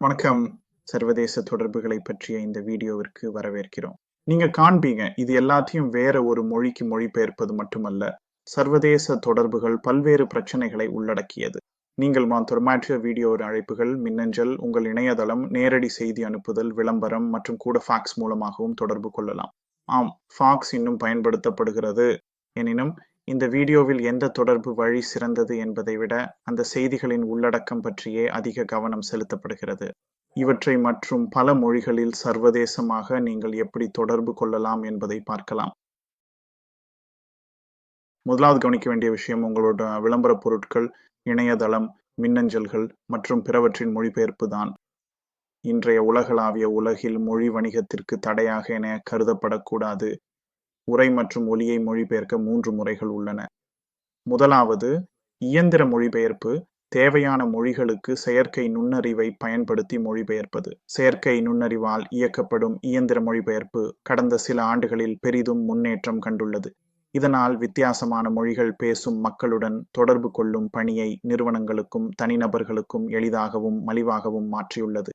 வணக்கம். சர்வதேச தொடர்புகளை பற்றிய இந்த வீடியோவிற்கு வரவேற்கிறோம். நீங்க காண்பீங்க இது எல்லாத்தையும் வேற ஒரு மொழிக்கு மொழிபெயர்ப்பது மட்டுமல்ல சர்வதேச தொடர்புகள் பல்வேறு பிரச்சனைகளை உள்ளடக்கியது. நீங்கள் மாத்திரமாற்ற வீடியோ அழைப்புகள் மின்னஞ்சல் உங்கள் இணையதளம் நேரடி செய்தி அனுப்புதல் விளம்பரம் மற்றும் கூட ஃபாக்ஸ் மூலமாகவும் தொடர்பு கொள்ளலாம். ஆம் ஃபாக்ஸ் இன்னும் பயன்படுத்தப்படுகிறது. எனினும் இந்த வீடியோவில் எந்த தொடர்பு வழி சிறந்தது என்பதை விட அந்த செய்திகளின் உள்ளடக்கம் பற்றியே அதிக கவனம் செலுத்தப்படுகிறது. இவற்றை மற்றும் பல மொழிகளில் சர்வதேசமாக நீங்கள் எப்படி தொடர்பு கொள்ளலாம் என்பதை பார்க்கலாம். முதலாவது கவனிக்க வேண்டிய விஷயம் உங்களோட விளம்பர பொருட்கள் இணையதளம் மின்னஞ்சல்கள் மற்றும் பிறவற்றின் மொழிபெயர்ப்பு தான். இன்றைய உலகளாவிய உலகில் மொழி வணிகத்திற்கு தடையாக என கருதப்படக்கூடாது. உரை மற்றும் ஒலியை மொழிபெயர்க்க மூன்று முறைகள் உள்ளன. முதலாவது இயந்திர மொழிபெயர்ப்பு தேவையான மொழிகளுக்கு செயற்கை நுண்ணறிவை பயன்படுத்தி மொழிபெயர்ப்பது. செயற்கை நுண்ணறிவால் இயக்கப்படும் இயந்திர மொழிபெயர்ப்பு கடந்த சில ஆண்டுகளில் பெரிதும் முன்னேற்றம் கண்டுள்ளது. இதனால் வித்தியாசமான மொழிகள் பேசும் மக்களுடன் தொடர்பு கொள்ளும் பணியை நிறுவனங்களுக்கும் தனிநபர்களுக்கும் எளிதாகவும் மலிவாகவும் மாற்றியுள்ளது.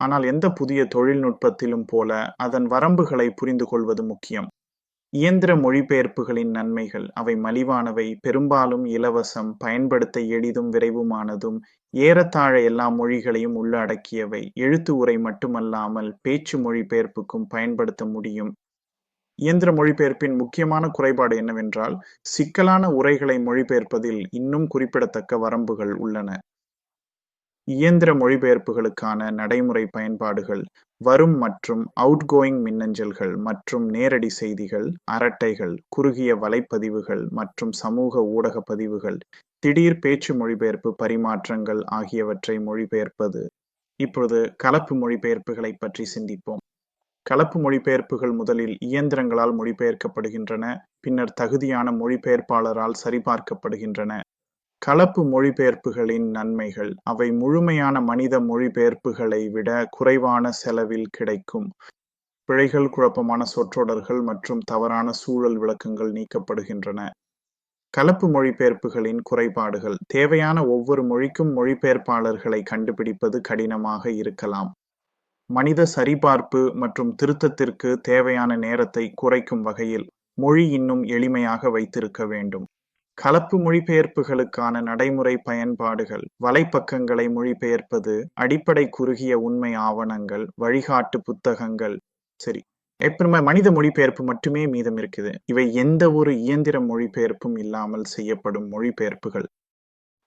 ஆனால் எந்த புதிய தொழில்நுட்பத்திலும் போல அதன் வரம்புகளை புரிந்து கொள்வது முக்கியம். இயந்திர மொழிபெயர்ப்புகளின் நன்மைகள் அவை மலிவானவை பெரும்பாலும் இலவசம் பயன்படுத்த எளிதும் விரைவுமானதும் ஏறத்தாழ எல்லா மொழிகளையும் உள்ளடக்கியவை. எழுத்து உரை மட்டுமல்லாமல் பேச்சு மொழிபெயர்ப்புக்கும் பயன்படுத்த முடியும். இயந்திர மொழிபெயர்ப்பின் முக்கியமான குறைபாடு என்னவென்றால் சிக்கலான உரைகளை மொழிபெயர்ப்பதில் இன்னும் குறிப்பிடத்தக்க வரம்புகள் உள்ளன. இயந்திர மொழிபெயர்ப்புகளுக்கான நடைமுறை பயன்பாடுகள் வரும் மற்றும் அவுட்கோயிங் மின்னஞ்சல்கள் மற்றும் நேரடி செய்திகள் அரட்டைகள் குறுகிய வலைப்பதிவுகள் மற்றும் சமூக ஊடக பதிவுகள் திடீர் பேச்சு மொழிபெயர்ப்பு பரிமாற்றங்கள் ஆகியவற்றை மொழிபெயர்ப்பது. இப்பொழுது கலப்பு மொழிபெயர்ப்புகளை பற்றி சிந்திப்போம். கலப்பு மொழிபெயர்ப்புகள் முதலில் இயந்திரங்களால் மொழிபெயர்க்கப்படுகின்றன பின்னர் தகுதியான மொழிபெயர்ப்பாளரால் சரிபார்க்கப்படுகின்றன. கலப்பு மொழிபெயர்ப்புகளின் நன்மைகள். அவை முழுமையான மனித மொழிபெயர்ப்புகளை விட குறைவான செலவில் கிடைக்கும். பிழைகள் குழப்பமான சொற்றொடர்கள் மற்றும் தவறான சூழல் விளக்கங்கள் நீக்கப்படுகின்றன. கலப்பு மொழிபெயர்ப்புகளின் குறைபாடுகள். தேவையான ஒவ்வொரு மொழிக்கும் மொழிபெயர்ப்பாளர்களை கண்டுபிடிப்பது கடினமாக இருக்கலாம். மனித சரிபார்ப்பு மற்றும் திருத்தத்திற்கு தேவையான நேரத்தை குறைக்கும் வகையில் மொழி இன்னும் எளிமையாக வைத்திருக்க வேண்டும். கலப்பு மொழிபெயர்ப்புகளுக்கான நடைமுறை பயன்பாடுகள் வலைப்பக்கங்களை மொழிபெயர்ப்பது அடிப்படை குறுகிய உண்மை ஆவணங்கள் வழிகாட்டு புத்தகங்கள் சரி. எப்பவுமே மனித மொழிபெயர்ப்பு மட்டுமே மீதம் இருக்குது. இவை எந்த ஒரு இயந்திர மொழிபெயர்ப்பும் இல்லாமல் செய்யப்படும் மொழிபெயர்ப்புகள்.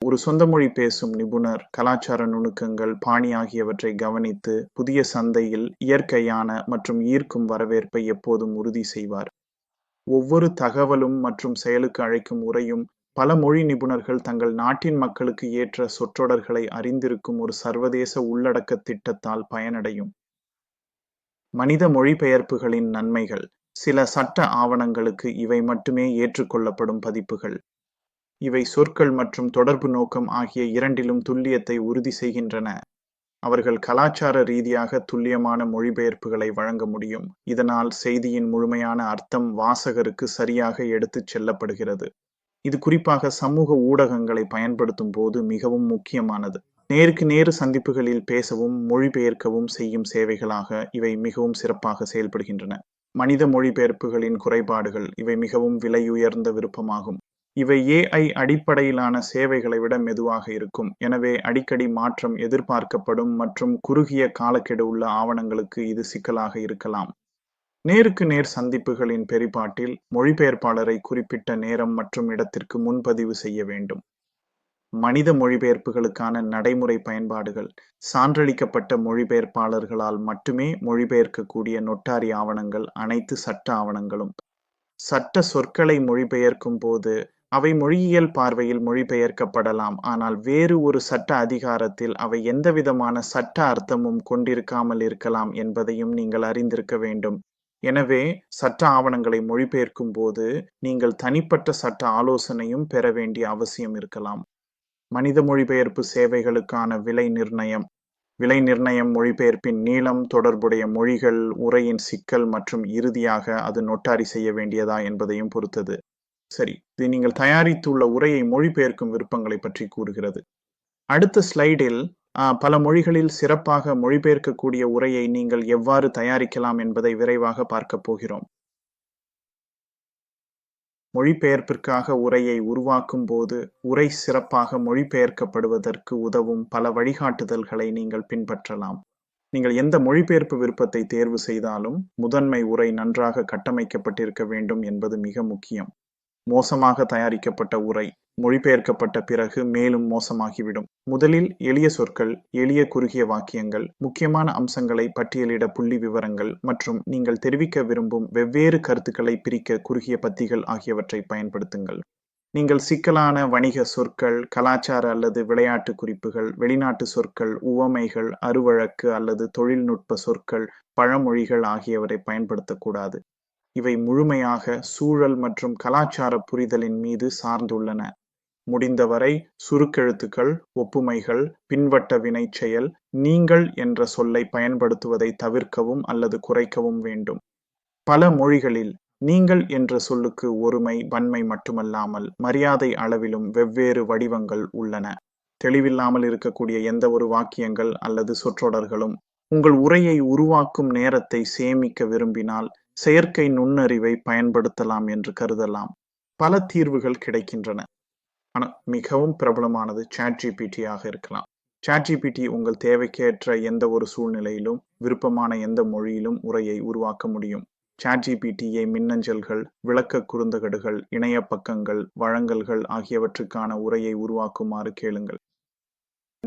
ஒரு சொந்த மொழி பேசும் நிபுணர் கலாச்சார நுணுக்கங்கள் பாணி ஆகியவற்றை கவனித்து புதிய சந்தையில் இயற்கையான மற்றும் ஈர்க்கும் வரவேற்பை எப்போதும் உறுதி செய்வார். ஒவ்வொரு தகவலும் மற்றும் செயலுக்கு அழைக்கும் உரையும் பல மொழி நிபுணர்கள் தங்கள் நாட்டின் மக்களுக்கு ஏற்ற சொற்றொடர்களை அறிந்திருக்கும் ஒரு சர்வதேச உள்ளடக்க திட்டத்தால் பயனடையும். மனித மொழிபெயர்ப்புகளின் நன்மைகள் சில சட்ட ஆவணங்களுக்கு இவை மட்டுமே ஏற்றுக்கொள்ளப்படும் பதிப்புகள். இவை சொற்கள் மற்றும் தொடர்பு நோக்கம் ஆகிய இரண்டிலும் துல்லியத்தை உறுதி செய்கின்றன. அவர்கள் கலாச்சார ரீதியாக துல்லியமான மொழிபெயர்ப்புகளை வழங்க முடியும். இதனால் செய்தியின் முழுமையான அர்த்தம் வாசகருக்கு சரியாக எடுத்துச் செல்லப்படுகிறது. இது குறிப்பாக சமூக ஊடகங்களை பயன்படுத்தும் போது மிகவும் முக்கியமானது. நேருக்கு நேரு சந்திப்புகளில் பேசவும் மொழிபெயர்க்கவும் செய்யும் சேவைகளாக இவை மிகவும் சிறப்பாக செயல்படுகின்றன. மனித மொழிபெயர்ப்புகளின் குறைபாடுகள் இவை மிகவும் விலையுயர்ந்த விருப்பமாகும். இவை ஏஐ அடிப்படையிலான சேவைகளை விட மெதுவாக இருக்கும். எனவே அடிக்கடி மாற்றம் எதிர்பார்க்கப்படும் மற்றும் குறுகிய காலக்கெடு உள்ள ஆவணங்களுக்கு இது சிக்கலாக இருக்கலாம். நேருக்கு நேர் சந்திப்புகளின் பெரிபாட்டில் மொழிபெயர்ப்பாளரை குறிப்பிட்ட நேரம் மற்றும் இடத்திற்கு முன்பதிவு செய்ய வேண்டும். மனித மொழிபெயர்ப்புகளுக்கான நடைமுறை பயன்பாடுகள். சான்றளிக்கப்பட்ட மொழிபெயர்ப்பாளர்களால் மட்டுமே மொழிபெயர்க்கக்கூடிய நொட்டாரி ஆவணங்கள் அனைத்து சட்ட ஆவணங்களும். சட்ட சொற்களை மொழிபெயர்க்கும் போது அவை மொழியியல் பார்வையில் மொழிபெயர்க்கப்படலாம். ஆனால் வேறு ஒரு சட்ட அதிகாரத்தில் அவை எந்தவிதமான சட்ட அர்த்தமும் கொண்டிருக்காமல் இருக்கலாம் என்பதையும் நீங்கள் அறிந்திருக்க வேண்டும். எனவே சட்ட ஆவணங்களை மொழிபெயர்க்கும் போது நீங்கள் தனிப்பட்ட சட்ட ஆலோசனையும் பெற வேண்டிய அவசியம் இருக்கலாம். மனித மொழிபெயர்ப்பு சேவைகளுக்கான விலை நிர்ணயம். விலை நிர்ணயம் மொழிபெயர்ப்பின் நீளம் தொடர்புடைய மொழிகள் உரையின் சிக்கல் மற்றும் இறுதியாக அது நொட்டாரி செய்ய வேண்டியதா என்பதையும் பொறுத்தது. சரி இது நீங்கள் தயாரித்துள்ள உரையை மொழிபெயர்க்கும் விருப்பங்களை பற்றி கூறுகிறது அடுத்த ஸ்லைடில் பல மொழிகளில் சிறப்பாக மொழிபெயர்க்கக்கூடிய உரையை நீங்கள் எவ்வாறு தயாரிக்கலாம் என்பதை விரைவாக பார்க்கப் போகிறோம். மொழிபெயர்ப்பிற்காக உரையை உருவாக்கும் போது உரை சிறப்பாக மொழிபெயர்க்கப்படுவதற்கு உதவும் பல வழிகாட்டுதல்களை நீங்கள் பின்பற்றலாம். நீங்கள் எந்த மொழிபெயர்ப்பு விருப்பத்தை தேர்வு செய்தாலும் முதன்மை உரை நன்றாக கட்டமைக்கப்பட்டிருக்க வேண்டும் என்பது மிக முக்கியம். மோசமாக தயாரிக்கப்பட்ட உரை மொழிபெயர்க்கப்பட்ட பிறகு மேலும் மோசமாகிவிடும். முதலில் எளிய சொற்கள், எளிய குறுகிய வாக்கியங்கள், முக்கியமான அம்சங்களை பட்டியலிட புள்ளி விவரங்கள் மற்றும் நீங்கள் தெரிவிக்க விரும்பும் வெவ்வேறு கருத்துக்களை பிரிக்க குறுகிய பத்திகள் ஆகியவற்றை பயன்படுத்துங்கள். நீங்கள் சிக்கலான வணிக சொற்கள், கலாச்சார அல்லது விளையாட்டு குறிப்புகள், வெளிநாட்டு சொற்கள், உவமைகள், அருவழக்கு அல்லது தொழில்நுட்ப சொற்கள், பழமொழிகள் ஆகியவற்றை பயன்படுத்தக்கூடாது. இவை முழுமையாக சூழல் மற்றும் கலாச்சார புரிதலின் மீது சார்ந்துள்ளன. முடிந்தவரை சுருக்கெழுத்துக்கள், ஒப்புமைகள், பின்வட்ட வினைச்செயல், நீங்கள் என்ற சொல்லை பயன்படுத்துவதை தவிர்க்கவும் அல்லது குறைக்கவும் வேண்டும். பல மொழிகளில் நீங்கள் என்ற சொல்லுக்கு ஒருமை, வன்மை மட்டுமல்லாமல் மரியாதை அளவிலும் வெவ்வேறு வடிவங்கள் உள்ளன. தெளிவில்லாமல் இருக்கக்கூடிய எந்த ஒரு வாக்கியங்கள் அல்லது சொற்றொடர்களும் உங்கள் உரையை உருவாக்கும் நேரத்தை சேமிக்க விரும்பினால் செயற்கை நுண்ணறிவை பயன்படுத்தலாம் என்று கருதலாம். பல தீர்வுகள் கிடைக்கின்றன. ஆனால் மிகவும் பிரபலமானது ChatGPT ஆக இருக்கலாம். ChatGPT உங்கள் தேவைக்கேற்ற எந்த ஒரு சூழ்நிலையிலும் விருப்பமான எந்த மொழியிலும் உரையை உருவாக்க முடியும். ChatGPT-யை மின்னஞ்சல்கள், விளக்க குறுந்தகடுகள், இணைய பக்கங்கள், வழங்கல்கள் ஆகியவற்றுக்கான உரையை உருவாக்குமாறு கேளுங்கள்.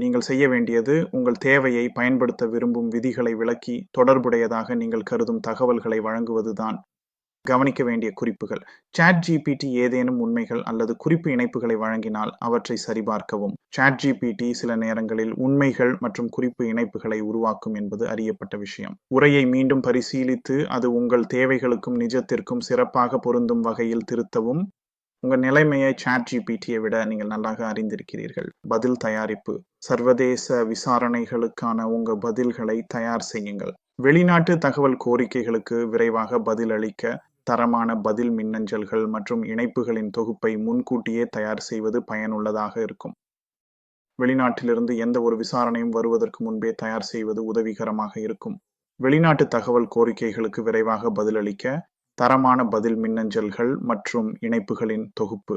நீங்கள் செய்ய வேண்டியது உங்கள் தேவையை பயன்படுத்த விரும்பும் விதிகளை விளக்கி தொடர்புடையதாக நீங்கள் கருதும் தகவல்களை வழங்குவதுதான். கவனிக்க வேண்டிய குறிப்புகள் ChatGPT ஏதேனும் உண்மைகள் அல்லது குறிப்பு இணைப்புகளை வழங்கினால் அவற்றை சரிபார்க்கவும். சாட் ஜிபிடி சில நேரங்களில் உண்மைகள் மற்றும் குறிப்பு இணைப்புகளை உருவாக்கும் என்பது அறியப்பட்ட விஷயம். உரையை மீண்டும் பரிசீலித்து அது உங்கள் தேவைகளுக்கும் நிஜத்திற்கும் சிறப்பாக பொருந்தும் வகையில் திருத்தவும். உங்கள் நிலைமையை சாட் ஜிபிடியை விட நீங்கள் நன்றாக அறிந்திருக்கிறீர்கள். பதில் தயாரிப்பு சர்வதேச விசாரணைகளுக்கான உங்கள் பதில்களை தயார் செய்யுங்கள். வெளிநாட்டு தகவல் கோரிக்கைகளுக்கு விரைவாக பதிலளிக்க தரமான பதில் மின்னஞ்சல்கள் மற்றும் இணைப்புகளின் தொகுப்பை முன்கூட்டியே தயார் செய்வது பயனுள்ளதாக இருக்கும். வெளிநாட்டிலிருந்து எந்த ஒரு விசாரணையும் வருவதற்கு முன்பே தயார் செய்வது உதவிகரமாக இருக்கும். வெளிநாட்டு தகவல் கோரிக்கைகளுக்கு விரைவாக பதிலளிக்க தரமான பதில் மின்னஞ்சல்கள் மற்றும் இணைப்புகளின் தொகுப்பு.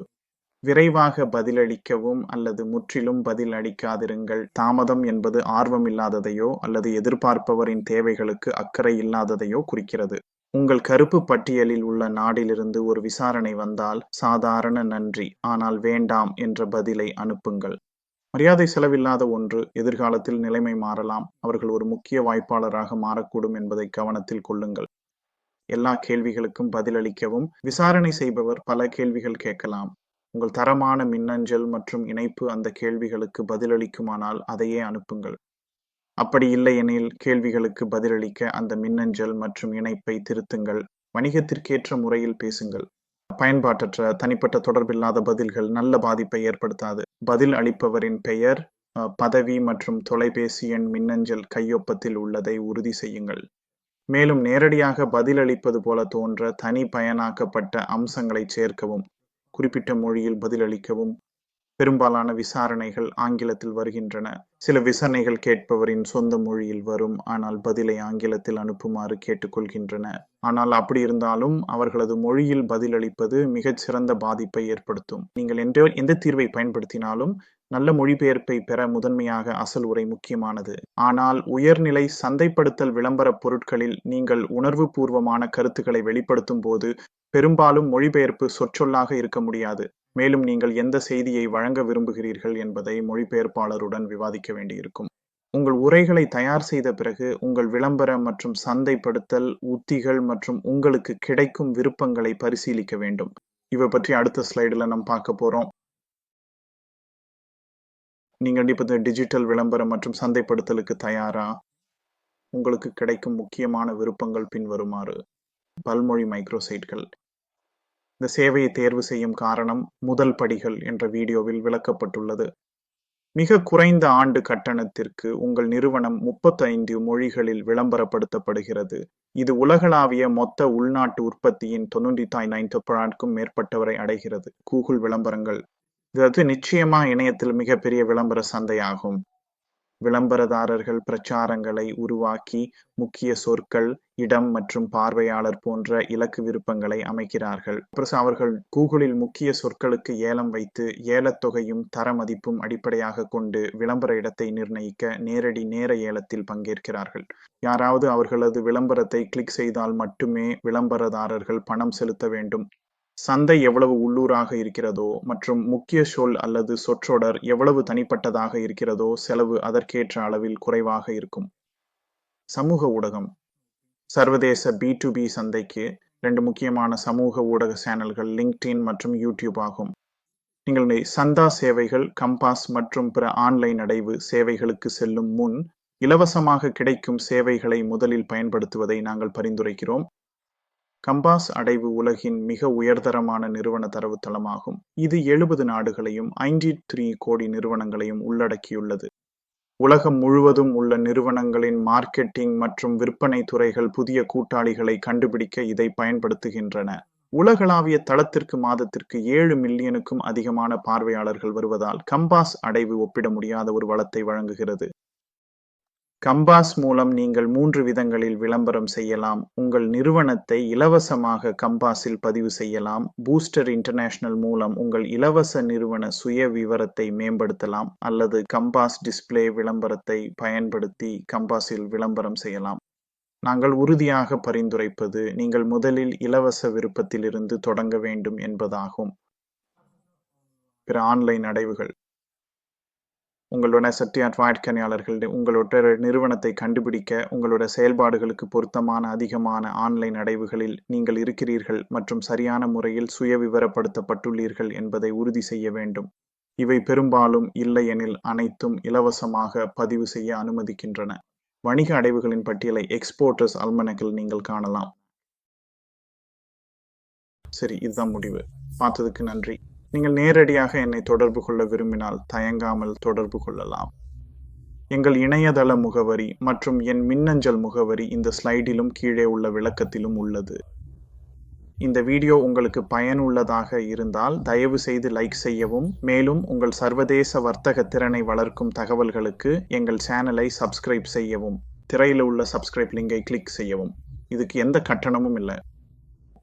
விரைவாக பதிலளிக்கவும் அல்லது முற்றிலும் பதில் அளிக்காதிருங்கள். தாமதம் என்பது ஆர்வமில்லாததையோ அல்லது எதிர்பார்ப்பவரின் தேவைகளுக்கு அக்கறை இல்லாததையோ குறிக்கிறது. உங்கள் கருப்பு பட்டியலில் உள்ள நாடிலிருந்து ஒரு விசாரணை வந்தால் சாதாரண நன்றி ஆனால் வேண்டாம் என்ற பதிலை அனுப்புங்கள். மரியாதை செலவில்லாத ஒன்று எதிர்காலத்தில் நிலைமை மாறலாம். அவர்கள் ஒரு முக்கிய வாய்ப்பாளராக மாறக்கூடும் என்பதை கவனத்தில் கொள்ளுங்கள். எல்லா கேள்விகளுக்கும் பதிலளிக்கவும் விசாரணை செய்பவர் பல கேள்விகள் கேட்கலாம். உங்கள் தரமான மின்னஞ்சல் மற்றும் இணைப்பு அந்த கேள்விகளுக்கு பதிலளிக்குமானால் அதையே அனுப்புங்கள். அப்படி இல்லையெனில் கேள்விகளுக்கு பதிலளிக்க அந்த மின்னஞ்சல் மற்றும் இணைப்பை திருத்துங்கள். வணிகத்திற்கேற்ற முறையில் பேசுங்கள். பயன்பாட்டற்ற, தனிப்பட்ட தொடர்பில்லாத பதில்கள் நல்ல பாதிப்பை ஏற்படுத்தாது. பதில் அளிப்பவரின் பெயர், பதவி மற்றும் தொலைபேசி எண் மின்னஞ்சல் கையொப்பத்தில் உள்ளதை உறுதி செய்யுங்கள். மேலும் நேரடியாக பதிலளிப்பது போல தோன்ற தனி பயனாக்கப்பட்ட அம்சங்களை சேர்க்கவும். குறிப்பிட்ட மொழியில் பதிலளிக்கவும். பெரும்பாலான விசாரணைகள் ஆங்கிலத்தில் வருகின்றன. சில விசாரணைகள் கேட்பவரின் சொந்த மொழியில் வரும் ஆனால் பதிலை ஆங்கிலத்தில் அனுப்புமாறு கேட்டுக்கொள்கின்றன. ஆனால் அப்படி இருந்தாலும் அவர்களது மொழியில் பதிலளிப்பது மிகச் சிறந்த பாதிப்பை ஏற்படுத்தும். நீங்கள் எந்த எந்த தீர்வை பயன்படுத்தினாலும் நல்ல மொழிபெயர்ப்பை பெற முதன்மையாக அசல் உரை முக்கியமானது. ஆனால் உயர்நிலை சந்தைப்படுத்தல் விளம்பரப் பொருட்களில் நீங்கள் உணர்வுபூர்வமான கருத்துக்களை வெளிப்படுத்தும் போது பெரும்பாலும் மொழிபெயர்ப்பு சொற்சொல்லாக இருக்க முடியாது. மேலும் நீங்கள் எந்த செய்தியை வழங்க விரும்புகிறீர்கள் என்பதை மொழிபெயர்ப்பாளருடன் விவாதிக்க வேண்டியிருக்கும். உங்கள் உரைகளை தயார் செய்த பிறகு உங்கள் விளம்பர மற்றும் சந்தைப்படுத்தல் உத்திகள் மற்றும் உங்களுக்கு கிடைக்கும் விருப்பங்களை பரிசீலிக்க வேண்டும். இவை பற்றி அடுத்த ஸ்லைடில் நாம் பார்க்க போகிறோம் நீங்கள் இப்போ டிஜிட்டல் விளம்பரம் மற்றும் சந்தைப்படுத்தலுக்கு தயாரா? உங்களுக்கு கிடைக்கும் முக்கியமான விருப்பங்கள் பின்வருமாறு. பல்மொழி மைக்ரோசைட்கள் இந்த சேவையை தேர்வு செய்யும் காரணம் முதல் படிகள் என்ற வீடியோவில் விளக்கப்பட்டுள்ளது. மிக குறைந்த ஆண்டு கட்டணத்திற்கு உங்கள் நிறுவனம் 35 மொழிகளில் விளம்பரப்படுத்தப்படுகிறது. இது உலகளாவிய மொத்த உள்நாட்டு உற்பத்தியின் 99%க்கும் மேற்பட்டவரை அடைகிறது. கூகுள் விளம்பரங்கள் இது நிச்சயமா இணையத்தில் மிகப்பெரிய விளம்பர சந்தையாகும். விளம்பரதாரர்கள் பிரச்சாரங்களை உருவாக்கி முக்கிய சொற்கள் இடம் மற்றும் பார்வையாளர் போன்ற இலக்கு விருப்பங்களை அமைக்கிறார்கள். அவர்கள் கூகுளில் முக்கிய சொற்களுக்கு ஏலம் வைத்து ஏலத்தொகையும் தர மதிப்பும் அடிப்படையாக கொண்டு விளம்பர இடத்தை நிர்ணயிக்க நேரடி நேர ஏலத்தில் பங்கேற்கிறார்கள். யாராவது அவர்களது விளம்பரத்தை கிளிக் செய்தால் மட்டுமே விளம்பரதாரர்கள் பணம் செலுத்த வேண்டும். சந்தை எவ்வளவு உள்ளூராக இருக்கிறதோ மற்றும் முக்கிய சொல் அல்லது சொற்றொடர் எவ்வளவு தனிப்பட்டதாக இருக்கிறதோ செலவு அதற்கேற்ற அளவில் குறைவாக இருக்கும். சமூக ஊடகம். சர்வதேச பி டு பி சந்தைக்கு ரெண்டு முக்கியமான சமூக ஊடக சேனல்கள் லிங்க்டின் மற்றும் யூடியூப் ஆகும். நீங்கள் சந்தா சேவைகள் கம்பாஸ் மற்றும் பிற ஆன்லைன் அடைவு சேவைகளுக்கு செல்லும் முன் இலவசமாக கிடைக்கும் சேவைகளை முதலில் பயன்படுத்துவதை நாங்கள் பரிந்துரைக்கிறோம். கம்பாஸ் அடைவு உலகின் மிக உயர்தரமான நிறுவன தரவுத்தளமாகும். இது எழுபது நாடுகளையும் ஐந்தி த்ரீ கோடி நிறுவனங்களையும் உள்ளடக்கியுள்ளது. உலகம் முழுவதும் உள்ள நிறுவனங்களின் மார்க்கெட்டிங் மற்றும் விற்பனை துறைகள் புதிய கூட்டாளிகளை கண்டுபிடிக்க இதை பயன்படுத்துகின்றன. உலகளாவிய தளத்திற்கு மாதத்திற்கு ஏழு மில்லியனுக்கும் அதிகமான பார்வையாளர்கள் வருவதால் கம்பாஸ் அடைவு ஒப்பிட முடியாத ஒரு வளத்தை வழங்குகிறது. கம்பாஸ் மூலம் நீங்கள் மூன்று விதங்களில் விளம்பரம் செய்யலாம். உங்கள் நிறுவனத்தை இலவசமாக கம்பாஸில் பதிவு செய்யலாம். பூஸ்டர் இன்டர்நேஷனல் மூலம் உங்கள் இலவச நிறுவன சுய விவரத்தை மேம்படுத்தலாம் அல்லது கம்பாஸ் டிஸ்பிளே விளம்பரத்தை பயன்படுத்தி கம்பாஸில் விளம்பரம் செய்யலாம். நாங்கள் உறுதியாக பரிந்துரைப்பது நீங்கள் முதலில் இலவச விருப்பத்திலிருந்து தொடங்க வேண்டும் என்பதாகும். பிற ஆன்லைன் அடைவுகள். உங்களோட சர்டிஃபிகேட் வாடிக்கையாளர்கள் உங்களோட நிறுவனத்தை கண்டுபிடிக்க உங்களோட செயல்பாடுகளுக்கு பொருத்தமான அதிகமான ஆன்லைன் அடைவுகளில் நீங்கள் இருக்கிறீர்கள் மற்றும் சரியான முறையில் சுய விவரப்படுத்தப்பட்டுள்ளீர்கள் என்பதை உறுதி செய்ய வேண்டும். இவை பெரும்பாலும் இல்லையெனில் அனைத்தும் இலவசமாக பதிவு செய்ய அனுமதிக்கின்றன. வணிக அடைவுகளின் பட்டியலை எக்ஸ்போர்ட்டர்ஸ் அல்மனக்கில் நீங்கள் காணலாம். சரி இதுதான் முடிவு. பார்த்ததுக்கு நன்றி. நீங்கள் நேரடியாக என்னை தொடர்பு கொள்ள விரும்பினால் தயங்காமல் தொடர்பு கொள்ளலாம். எங்கள் இணையதள முகவரி மற்றும் என் மின்னஞ்சல் முகவரி இந்த ஸ்லைடிலும் கீழே உள்ள விளக்கத்திலும் உள்ளது. இந்த வீடியோ உங்களுக்கு பயனுள்ளதாக இருந்தால் தயவு செய்து லைக் செய்யவும் மேலும் உங்கள் சர்வதேச வர்த்தக திறனை வளர்க்கும் தகவல்களுக்கு எங்கள் சேனலை சப்ஸ்கிரைப் செய்யவும் திரையில் உள்ள சப்ஸ்கிரைப் லிங்கை கிளிக் செய்யவும். இதுக்கு எந்த கட்டணமும் இல்லை.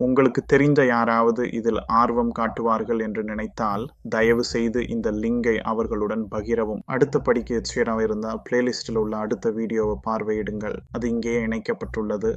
உங்களுக்கு தெரிந்த யாராவது இதில் ஆர்வம் காட்டுவார்கள் என்று நினைத்தால் தயவு செய்து இந்த லிங்கை அவர்களுடன் பகிரவும். அடுத்த படிக்க எச்சரியாக இருந்தால் பிளேலிஸ்டில் உள்ள அடுத்த வீடியோவை பார்வையிடுங்கள். அது இங்கேயே இணைக்கப்பட்டுள்ளது.